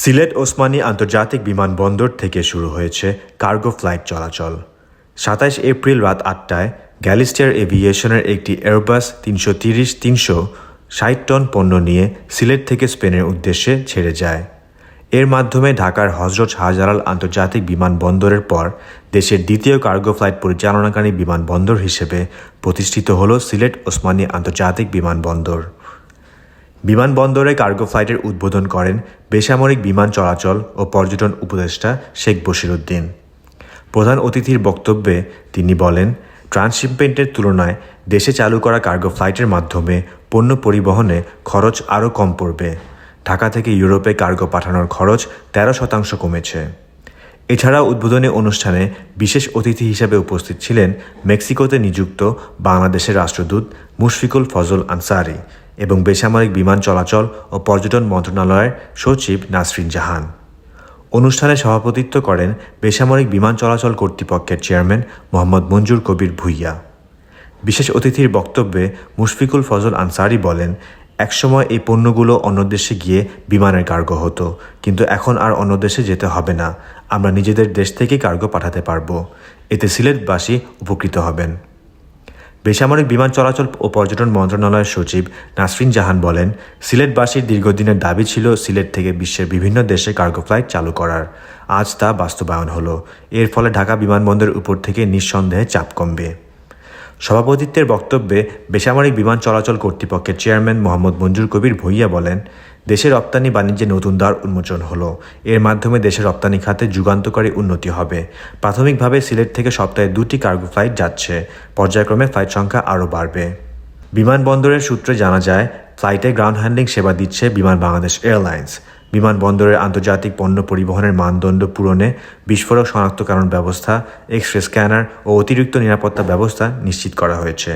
সিলেট ওসমানী আন্তর্জাতিক বিমানবন্দর থেকে শুরু হয়েছে কার্গো ফ্লাইট চলাচল। সাতাইশ এপ্রিল রাত আটটায় গ্যালিস্টিয়ার এভিয়েশনের একটি এয়ারবাস তিনশো তিরিশ, তিনশো ষাট টন পণ্য নিয়ে সিলেট থেকে স্পেনের উদ্দেশ্যে ছেড়ে যায়। এর মাধ্যমে ঢাকার হজরত শাহজালাল আন্তর্জাতিক বিমানবন্দরের পর দেশের দ্বিতীয় কার্গো ফ্লাইট পরিচালনাকারী বিমানবন্দর হিসেবে প্রতিষ্ঠিত হল সিলেট ওসমানী আন্তর্জাতিক বিমানবন্দর। বিমানবন্দরে কার্গো ফ্লাইটের উদ্বোধন করেন বেসামরিক বিমান চলাচল ও পর্যটন উপদেষ্টা শেখ বশিরউদ্দিন প্রধান অতিথির বক্তব্যে তিনি বলেন, ট্রান্সশিপমেন্টের তুলনায় দেশে চালু করা কার্গো ফ্লাইটের মাধ্যমে পণ্য পরিবহনে খরচ আরও কম পড়বে। ঢাকা থেকে ইউরোপে কার্গো পাঠানোর খরচ তেরো শতাংশ কমেছে। এছাড়া উদ্বোধনী অনুষ্ঠানে বিশেষ অতিথি হিসেবে উপস্থিত ছিলেন মেক্সিকোতে নিযুক্ত বাংলাদেশের রাষ্ট্রদূত মুশফিকুল ফজল আনসারি। এবং বেসামরিক বিমান চলাচল ও পর্যটন মন্ত্রণালয়ের সচিব নাসরিন জাহান। অনুষ্ঠানে সভাপতিত্ব করেন বেসামরিক বিমান চলাচল কর্তৃপক্ষের চেয়ারম্যান মোহাম্মদ মঞ্জুর কবির ভুইয়া। বিশেষ অতিথির বক্তব্যে মুশফিকুল ফজল আনসারি বলেন, একসময় এই পণ্যগুলো অন্য দেশে গিয়ে বিমানের কার্গো হতো, কিন্তু এখন আর অন্য দেশে যেতে হবে না। আমরা নিজেদের দেশ থেকে কার্গো পাঠাতে পারব। এতে সিলেটবাসী উপকৃত হবেন। বেসামরিক বিমান চলাচল ও পর্যটন মন্ত্রণালয়ের সচিব নাসরিন জাহান বলেন, সিলেটবাসীর দীর্ঘদিনের দাবি ছিল সিলেট থেকে বিশ্বের বিভিন্ন দেশে কার্গো ফ্লাইট চালু করার। আজ তা বাস্তবায়ন হলো। এর ফলে ঢাকা বিমানবন্দরের উপর থেকে নিঃসন্দেহে চাপ কমবে। সভাপতিত্বের বক্তব্যে বেসামরিক বিমান চলাচল কর্তৃপক্ষের চেয়ারম্যান মোহাম্মদ মঞ্জুর কবির ভুইয়া বলেন দেশের রপ্তানি বাণিজ্যে নতুন দ্বার উন্মোচন হলো। এর মাধ্যমে দেশের রপ্তানি খাতে যুগান্তকারী উন্নতি হবে। প্রাথমিকভাবে সিলেট থেকে সপ্তাহে দুটি কার্গো ফ্লাইট যাচ্ছে। পর্যায়ক্রমে ফ্লাইট সংখ্যা আরও বাড়বে। বিমানবন্দরের সূত্রে জানা যায়, ফ্লাইটে গ্রাউন্ড হ্যান্ডলিং সেবা দিচ্ছে বিমান বাংলাদেশ এয়ারলাইন্স। বিমানবন্দরের আন্তর্জাতিক পণ্য পরিবহনের মানদণ্ড পূরণে বিস্ফোরক শনাক্তকরণ ব্যবস্থা এক্স রে স্ক্যানার ও অতিরিক্ত নিরাপত্তা ব্যবস্থা নিশ্চিত করা হয়েছে।